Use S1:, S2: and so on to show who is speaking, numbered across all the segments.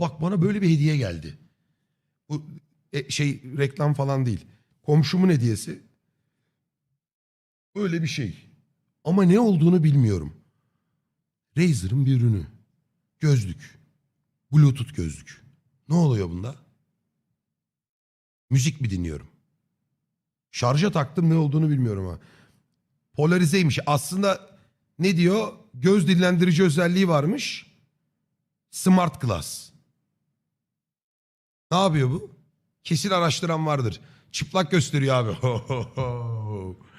S1: Bak bana böyle bir hediye geldi. Bu e, şey reklam falan değil. Komşumun hediyesi. Böyle bir şey. Ama ne olduğunu bilmiyorum. Razer'ın bir ürünü. Gözlük. Bluetooth gözlük. Ne oluyor bunda? Müzik mi dinliyorum? Şarja taktım ne olduğunu bilmiyorum ha. Polarizeymiş. Aslında ne diyor? Göz dinlendirici özelliği varmış. Smart Glass. Ne yapıyor bu? Kesin araştıran vardır. Çıplak gösteriyor abi.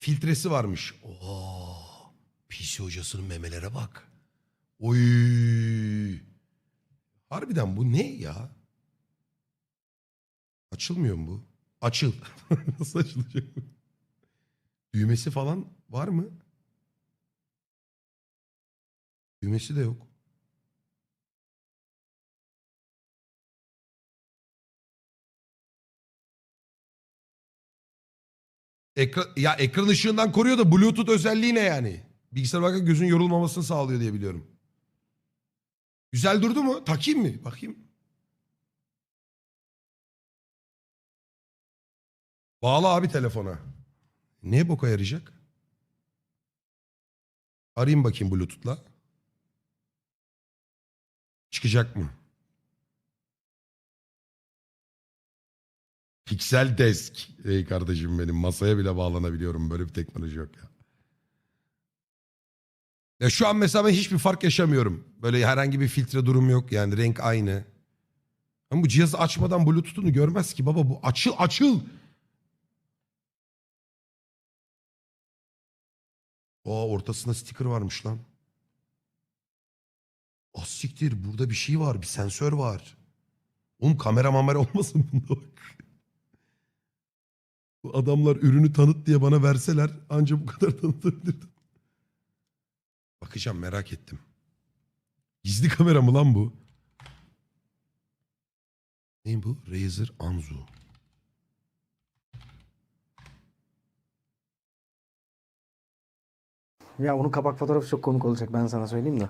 S1: Filtresi varmış. Oo, PC hocasının memelere bak. Oy. Harbiden bu ne ya? Açılmıyor mu bu? Açıl. Nasıl açılacak bu? Düğmesi falan var mı? Düğmesi de yok. Ekran, ya ekran ışığından koruyor da Bluetooth özelliği ne yani? Bilgisayar bakarken gözün yorulmamasını sağlıyor diye biliyorum. Güzel durdu mu? Takayım mı? Bakayım. Bağla abi telefona. Ne boka yarayacak? Arayayım bakayım Bluetooth'la. Çıkacak mı? Pixel Desk. Ey kardeşim benim masaya bile bağlanabiliyorum. Böyle bir teknoloji yok ya. Ya şu an mesela ben hiçbir fark yaşamıyorum. Böyle herhangi bir filtre durum yok yani renk aynı. Ama bu cihazı açmadan Bluetooth'unu görmez ki baba bu açıl açıl. Aa ortasında sticker varmış lan. Ah siktir burada bir şey var bir sensör var. Oğlum kamera mamera olmasın bunda bak. Bu adamlar ürünü tanıt diye bana verseler anca bu kadar tanıtabilirdim. Bakacağım merak ettim. Gizli kamera mı lan bu? Ne bu? Razer Anzu.
S2: Ya onun kapak fotoğrafı çok komik olacak ben sana söyleyeyim de.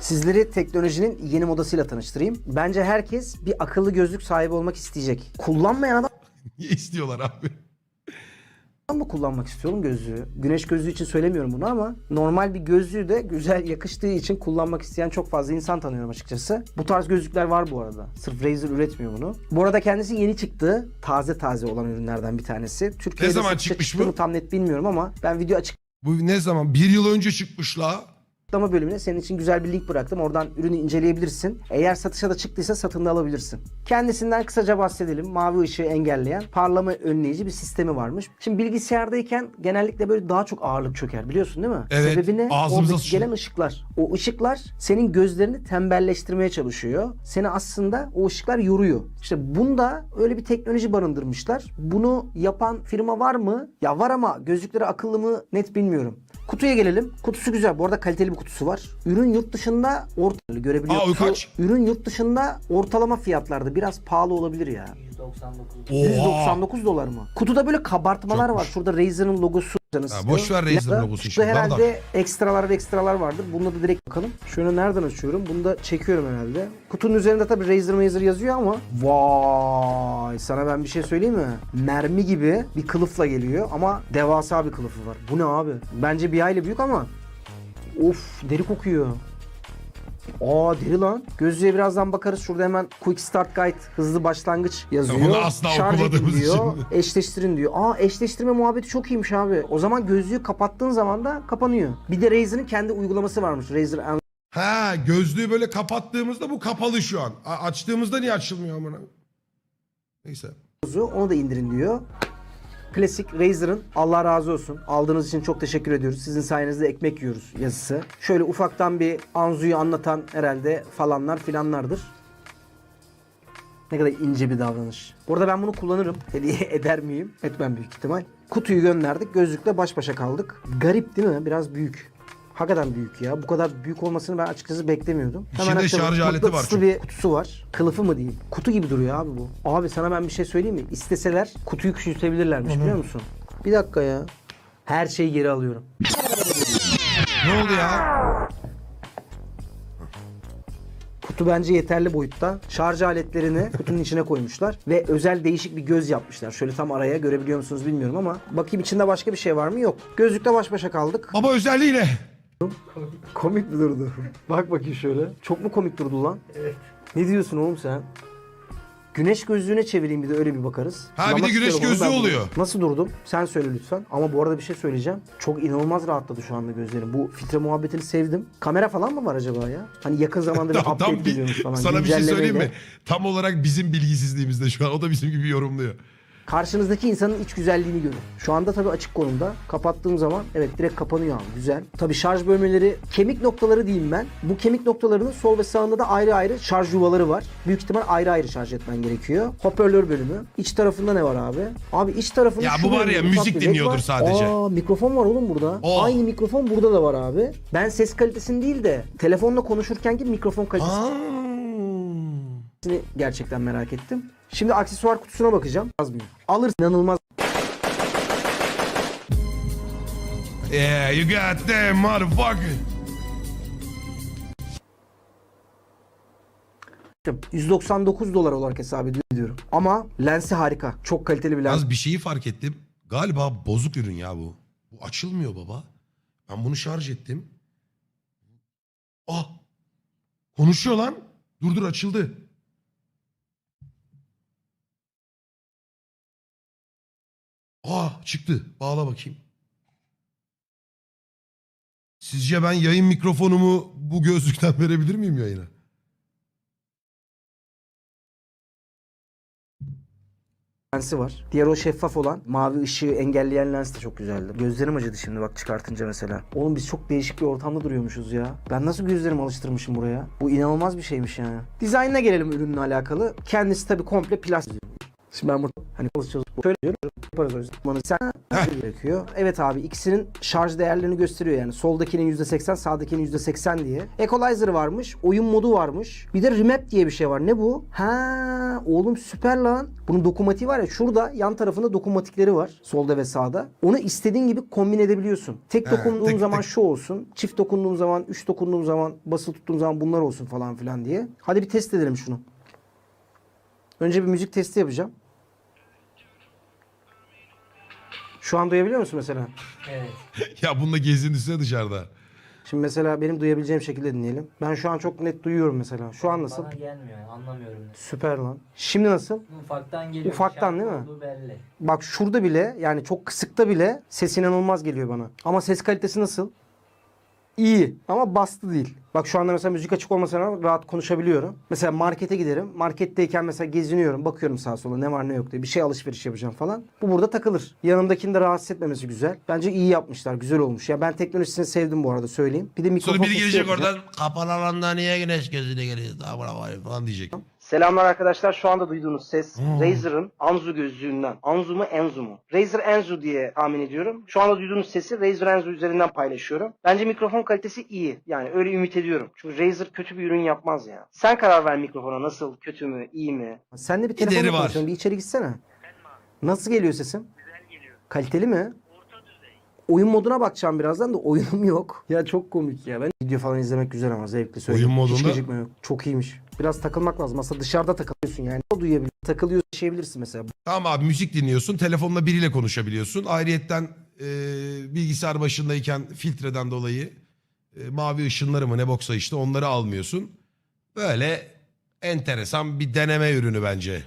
S2: Sizleri teknolojinin yeni modasıyla tanıştırayım. Bence herkes bir akıllı gözlük sahibi olmak isteyecek. Kullanmayan adam
S1: Niye istiyorlar abi?
S2: Mı kullanmak istiyorum gözlüğü? Güneş gözlüğü için söylemiyorum bunu ama normal bir gözlüğü de güzel yakıştığı için kullanmak isteyen çok fazla insan tanıyorum açıkçası. Bu tarz gözlükler var bu arada. Sırf Razer üretmiyor bunu. Bu arada kendisi yeni çıktı. Taze taze olan ürünlerden bir tanesi. Türkiye'de
S1: zaman
S2: satışa
S1: çıkmış bu?
S2: tam net bilmiyorum ama ben video açık
S1: Bu ne zaman? Bir yıl önce çıkmış la.
S2: Açıklama bölümüne senin için güzel bir link bıraktım. Oradan ürünü inceleyebilirsin. Eğer satışa da çıktıysa satın da alabilirsin. Kendisinden kısaca bahsedelim. Mavi ışığı engelleyen parlama önleyici bir sistemi varmış. Şimdi bilgisayardayken genellikle böyle daha çok ağırlık çöker biliyorsun değil mi?
S1: Evet,
S2: Sebebi ne?
S1: ağzımıza
S2: Oradaki gelen ışıklar. O ışıklar senin gözlerini tembelleştirmeye çalışıyor. Seni aslında o ışıklar yoruyor. İşte bunda öyle bir teknoloji barındırmışlar. Bunu yapan firma var mı? Ya var ama gözlükleri akıllı mı net bilmiyorum. Kutuya gelelim. Kutusu güzel. Bu arada kaliteli bir kutusu var. Ürün yurt dışında ortalı görebiliyor
S1: Aa, o kaç?
S2: Ürün yurt dışında ortalama fiyatlarda biraz pahalı olabilir ya. 199 dolar mı? Kutuda böyle kabartmalar var. Şurada Razer'ın logosu. Canı
S1: Ha, boş ver
S2: Ya da
S1: logosunu
S2: şurada
S1: şimdi,
S2: herhalde
S1: bardak.
S2: ekstralar ve ekstralar vardır. Bunda da direkt bakalım. Şunu nereden açıyorum? Bunu da çekiyorum herhalde. Kutunun üzerinde tabii Razer Razer yazıyor ama vay sana ben bir şey söyleyeyim mi? Mermi gibi bir kılıfla geliyor ama devasa bir kılıfı var. Bu ne abi? Bence bir hayli büyük ama of deri kokuyor. Aa deri lan. Gözlüğe birazdan bakarız. Şurada hemen Quick Start Guide hızlı başlangıç yazıyor.
S1: Onu asla
S2: Şarj edin
S1: okumadığımız
S2: diyor.
S1: için.
S2: Eşleştirin diyor. Aa eşleştirme muhabbeti çok iyiymiş abi. O zaman gözlüğü kapattığın zaman da kapanıyor. Bir de Razer'ın kendi uygulaması varmış. Razer
S1: Ha gözlüğü böyle kapattığımızda bu kapalı şu an. A- açtığımızda niye açılmıyor amına? Neyse.
S2: Onu da indirin diyor. Klasik Razer'ın Allah razı olsun. Aldığınız için çok teşekkür ediyoruz. Sizin sayenizde ekmek yiyoruz yazısı. Şöyle ufaktan bir Anzu'yu anlatan herhalde falanlar filanlardır. Ne kadar ince bir davranış. Bu arada ben bunu kullanırım. Hediye eder miyim? Etmem büyük ihtimal. Kutuyu gönderdik. Gözlükle baş başa kaldık. Garip değil mi? Biraz büyük. Hakikaten büyük ya. Bu kadar büyük olmasını ben açıkçası beklemiyordum.
S1: İçinde
S2: açalım.
S1: şarj aleti var
S2: Mıknatıslı
S1: çünkü.
S2: bir kutusu var. Kılıfı mı diyeyim? Kutu gibi duruyor abi bu. Abi sana ben bir şey söyleyeyim mi? İsteseler kutuyu küçültebilirlermiş biliyor musun? Bir dakika ya. Her şeyi geri alıyorum.
S1: Ne oldu ya?
S2: Kutu bence yeterli boyutta. Şarj aletlerini kutunun içine koymuşlar ve özel değişik bir göz yapmışlar. Şöyle tam araya görebiliyor musunuz bilmiyorum ama bakayım içinde başka bir şey var mı? Yok. Gözlükle baş başa kaldık.
S1: Baba özelliğiyle.
S2: Komik mi durdu? Bak bakayım şöyle. Çok mu komik durdu lan? Evet. Ne diyorsun oğlum sen? Güneş gözlüğüne çevireyim bir de öyle bir bakarız.
S1: Ha, bir de güneş
S2: istiyorum onu
S1: gözlüğü
S2: ben
S1: oluyor.
S2: Nasıl durdum? Sen söyle lütfen. Ama bu arada bir şey söyleyeceğim. Çok inanılmaz rahatladı şu anda gözlerim. Bu filtre muhabbetini sevdim. Kamera falan mı var acaba ya? Hani yakın zamanda bir
S1: Tam,
S2: update
S1: tam bir-
S2: geliyormuş falan.
S1: sana bir şey söyleyeyim mi? Tam olarak bizim bilgisizliğimizde şu an. O da bizim gibi yorumluyor.
S2: Karşınızdaki insanın iç güzelliğini görün. Şu anda tabii açık konumda. Kapattığım zaman evet direkt kapanıyor abi. Güzel. Tabii şarj bölmeleri kemik noktaları diyeyim ben. Bu kemik noktalarının sol ve sağında da ayrı ayrı şarj yuvaları var. Büyük ihtimal ayrı ayrı şarj etmen gerekiyor. Hoparlör bölümü. İç tarafında ne var abi? Abi iç tarafında
S1: Ya
S2: şu
S1: bu var
S2: bölümde
S1: ya,
S2: ufak
S1: müzik
S2: bir led
S1: dinliyordur
S2: var.
S1: sadece.
S2: Aa mikrofon var oğlum burada.
S1: Oh.
S2: Aynı mikrofon burada da var abi. Ben ses kalitesini değil de telefonla konuşurken ki mikrofon kalitesini gerçekten merak ettim. Şimdi aksesuar kutusuna bakacağım. Yazmıyor. Alır inanılmaz
S1: Yeah, you got that motherfucker.
S2: 199 dolar olarak hesap ediyorum. Ama lensi harika. Çok kaliteli bir lens.
S1: Yalnız bir şeyi fark ettim. Galiba bozuk ürün ya bu. Bu açılmıyor baba. Ben bunu şarj ettim. Ah! Konuşuyor lan. Dur dur açıldı. Ah çıktı. Bağla bakayım. Sizce ben yayın mikrofonumu bu gözlükten verebilir miyim yayına?
S2: lensi var. Diğer o şeffaf olan mavi ışığı engelleyen lens de çok güzeldi. Gözlerim acıdı şimdi bak çıkartınca mesela. Oğlum biz çok değişik bir ortamda duruyormuşuz ya. Ben nasıl gözlerimi alıştırmışım buraya? Bu inanılmaz bir şeymiş yani. Dizaynına gelelim ürünle alakalı. Kendisi tabii komple plastik. Şimdi ben burada hani konuşuyoruz. Şöyle diyorum. Yaparız o yüzden. Bana sen gerekiyor. Evet abi ikisinin şarj değerlerini gösteriyor yani. Soldakinin %80, sağdakinin %80 diye. Equalizer varmış. Oyun modu varmış. Bir de remap diye bir şey var. Ne bu? Ha, oğlum süper lan. Bunun dokunmatiği var ya şurada yan tarafında dokunmatikleri var. Solda ve sağda. Onu istediğin gibi kombin edebiliyorsun. Tek dokunduğum
S1: tek
S2: zaman
S1: tek.
S2: şu olsun. Çift dokunduğum zaman, üç dokunduğum zaman, basılı tuttuğum zaman bunlar olsun falan filan diye. Hadi bir test edelim şunu. Önce bir müzik testi yapacağım. Şu an duyabiliyor musun mesela?
S3: Evet.
S1: ya bununla gezin üstüne dışarıda.
S2: Şimdi mesela benim duyabileceğim şekilde dinleyelim. Ben şu an çok net duyuyorum mesela. Şu an nasıl?
S3: Bana gelmiyor. Anlamıyorum. ne.
S2: Süper lan. Şimdi nasıl?
S3: Ufaktan geliyor.
S2: Ufaktan değil mi?
S3: Olduğu belli.
S2: Bak şurada bile yani çok kısıkta bile ses inanılmaz geliyor bana. Ama ses kalitesi nasıl? İyi ama bastı değil. Bak şu anda mesela müzik açık olmasına rahat konuşabiliyorum. Mesela markete giderim. Marketteyken mesela geziniyorum. Bakıyorum sağa sola ne var ne yok diye. Bir şey alışveriş yapacağım falan. Bu burada takılır. Yanımdakini de rahatsız etmemesi güzel. Bence iyi yapmışlar. Güzel olmuş. Ya ben teknolojisini sevdim bu arada söyleyeyim. Bir de mikrofon
S1: Sonra biri gelecek oradan kapalı alanda niye güneş gözüne geliyor Amına koyayım falan diyecek.
S2: Selamlar arkadaşlar. Şu anda duyduğunuz ses
S1: Hmm.
S2: Razer'ın Anzu gözlüğünden. Anzu mu Enzu mu? Razer Enzu diye tahmin ediyorum. Şu anda duyduğunuz sesi Razer Enzu üzerinden paylaşıyorum. Bence mikrofon kalitesi iyi. Yani öyle ümit ediyorum. Çünkü Razer kötü bir ürün yapmaz ya. Sen karar ver mikrofona nasıl, kötü mü, iyi mi? Sen de bir
S1: Gideri
S2: telefonla
S1: var.
S2: konuşuyorsun. Bir içeri gitsene. Nasıl geliyor sesim? Kaliteli mi? Oyun moduna bakacağım birazdan da oyunum yok. Ya çok komik ya. Ben video falan izlemek güzel ama zevkli söyleyeyim.
S1: Oyun
S2: Hiç
S1: modunda-
S2: gecikme yok. Çok iyiymiş. Biraz takılmak lazım. Aslında dışarıda takılıyorsun yani. O duyabilir. Takılıyorsun, yaşayabilirsin mesela.
S1: Tamam abi müzik dinliyorsun. Telefonla biriyle konuşabiliyorsun. Ayrıyetten e, bilgisayar başındayken filtreden dolayı e, mavi ışınları mı ne boksa işte onları almıyorsun. Böyle enteresan bir deneme ürünü bence.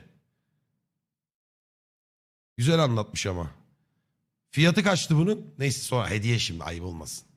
S1: Güzel anlatmış ama. Fiyatı kaçtı bunun? Neyse sonra hediye şimdi ayıp olmasın.